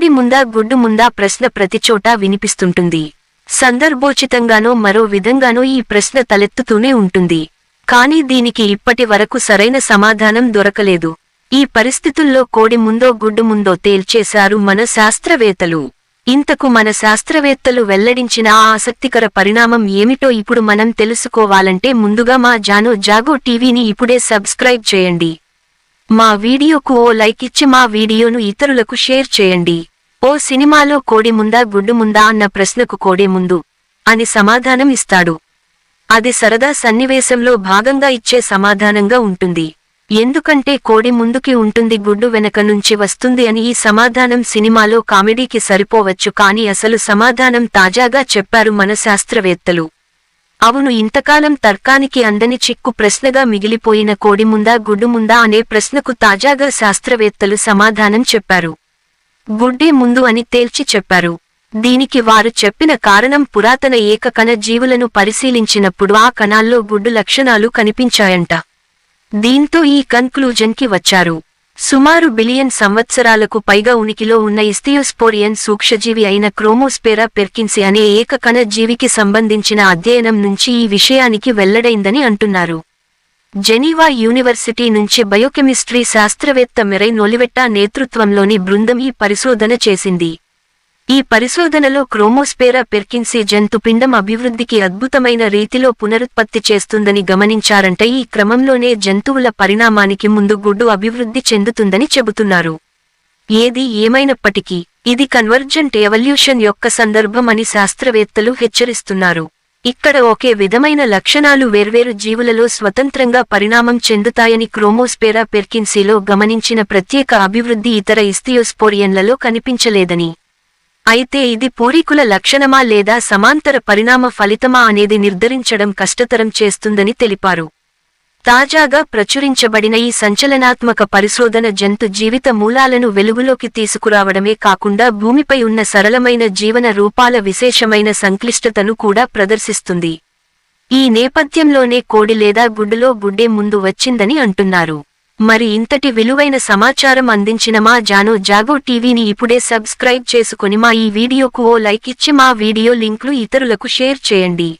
గుడి ముందా గుడ్డు ముందా ప్రశ్న ప్రతిచోటా వినిపిస్తుంటుంది. సందర్భోచితంగానో మరో విధంగానో ఈ ప్రశ్న తలెత్తుతూనే ఉంటుంది. కానీ దీనికి ఇప్పటి వరకు సరైన సమాధానం దొరకలేదు. ఈ పరిస్థితుల్లో కోడి ముందో గుడ్డు ముందో తేల్చేశారు మన శాస్త్రవేత్తలు. ఇంతకు మన శాస్త్రవేత్తలు వెల్లడించిన ఆ ఆసక్తికర పరిణామం ఏమిటో ఇప్పుడు మనం తెలుసుకోవాలంటే ముందుగా మా జానో జాగో టీవీని ఇప్పుడే సబ్స్క్రైబ్ చేయండి. మా వీడియోకు ఓ లైక్ ఇచ్చి మా వీడియోను ఇతరులకు షేర్ చేయండి. ఓ సినిమాలో కోడి ముందా గుడ్డు ముందా అన్న ప్రశ్నకు కోడే ముందు అని సమాధానం ఇస్తాడు. అది సరదా సన్నివేశంలో భాగంగా ఇచ్చే సమాధానంగా ఉంటుంది. ఎందుకంటే కోడి ముందుకి ఉంటుంది గుడ్డు వెనక నుంచి వస్తుంది అని ఈ సమాధానం సినిమాలో కామెడీకి సరిపోవచ్చు కాని అసలు సమాధానం తాజాగా చెప్పారు మన శాస్త్రవేత్తలు. అవును ఇంతకాలం తర్కానికి అందని చిక్కు ప్రశ్నగా మిగిలిపోయిన కోడి ముందా గుడ్డు ముందా అనే ప్రశ్నకు తాజాగా శాస్త్రవేత్తలు సమాధానం చెప్పారు. గుడ్డే ముందు అని తేల్చి చెప్పారు. దీనికి వారు చెప్పిన కారణం పురాతన ఏకకణ జీవులను పరిశీలించినప్పుడు ఆ కణాల్లో గుడ్డు లక్షణాలు కనిపించాయంట. దీంతో ఈ కన్క్లూజన్కి వచ్చారు. సుమారు బిలియన్ సంవత్సరాలకు పైగా ఉనికిలో ఉన్న ఇస్తియోస్పోరియన్ సూక్ష్మజీవి అయిన క్రోమోస్పెరా పెర్కిన్సి అనే ఏకకణ జీవికి సంబంధించిన అధ్యయనం నుంచి ఈ విషయానికి వెల్లడైందని అంటున్నారు. జెనీవా యూనివర్సిటీ నుంచి బయోకెమిస్ట్రీ శాస్త్రవేత్త మెరైన్ నొలివెట్టా నేతృత్వంలోని బృందం ఈ పరిశోధన చేసింది. ఈ పరిశోధనలో క్రోమోస్పేరా పెర్కిన్సీ జంతుపిండం అభివృద్ధికి అద్భుతమైన రీతిలో పునరుత్పత్తి చేస్తుందని గమనించారంటే. ఈ క్రమంలోనే జంతువుల పరిణామానికి ముందు గుడ్డు అభివృద్ధి చెందుతుందని చెబుతున్నారు. ఏది ఏమైనప్పటికీ ఇది కన్వర్జెంట్ ఎవల్యూషన్ యొక్క సందర్భం అని శాస్త్రవేత్తలు హెచ్చరిస్తున్నారు. ఇక్కడ ఒకే విధమైన లక్షణాలు వేర్వేరు జీవులలో స్వతంత్రంగా పరిణామం చెందుతాయని క్రోమోస్పేరా పెర్కిన్సీలో గమనించిన ప్రత్యేక అభివృద్ధి ఇతర ఇస్తియోస్పోరియన్లలో కనిపించలేదని. అయితే ఇది పూరీకుల లక్షణమా లేదా సమాంతర పరిణామ ఫలితమా అనేది నిర్ధరించడం కష్టతరం చేస్తుందని తెలిపారు. తాజాగా ప్రచురించబడిన ఈ సంచలనాత్మక పరిశోధన జంతు జీవిత మూలాలను వెలుగులోకి తీసుకురావడమే కాకుండా భూమిపై ఉన్న సరళమైన జీవన రూపాల విశేషమైన సంక్లిష్టతను కూడా ప్రదర్శిస్తుంది. ఈ నేపథ్యంలోనే కోడి లేదా గుడ్డులో గుడ్డే ముందు వచ్చిందని అంటున్నారు. మరి ఇంతటి విలువైన సమాచారం అందించిన మా జాను జాగో టీవీని ఇప్పుడే సబ్స్క్రైబ్ చేసుకుని మా ఈ వీడియోకు ఓ లైక్ ఇచ్చి మా వీడియో లింక్లు ఇతరులకు షేర్ చేయండి.